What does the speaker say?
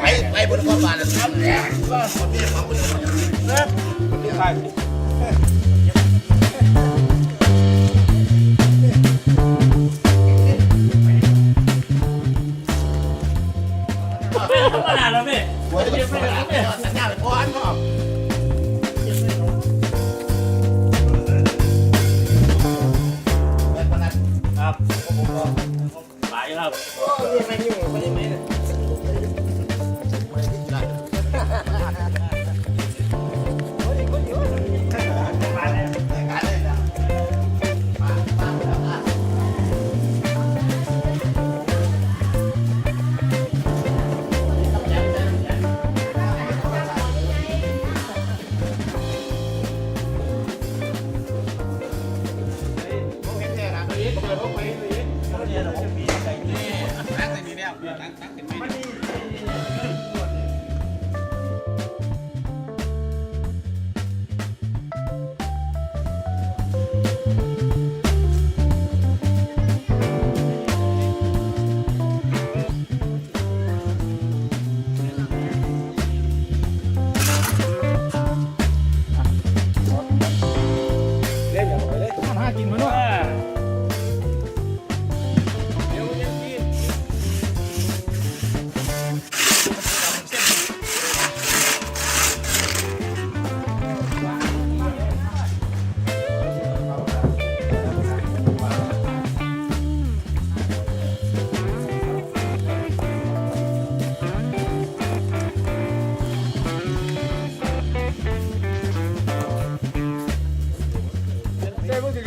ไปไปบนความบานแล้วครับเนี่ยขนาดแล้วพี่หัวจะเป็นสัญญาณพอนเนาะครับ หลายครับห้า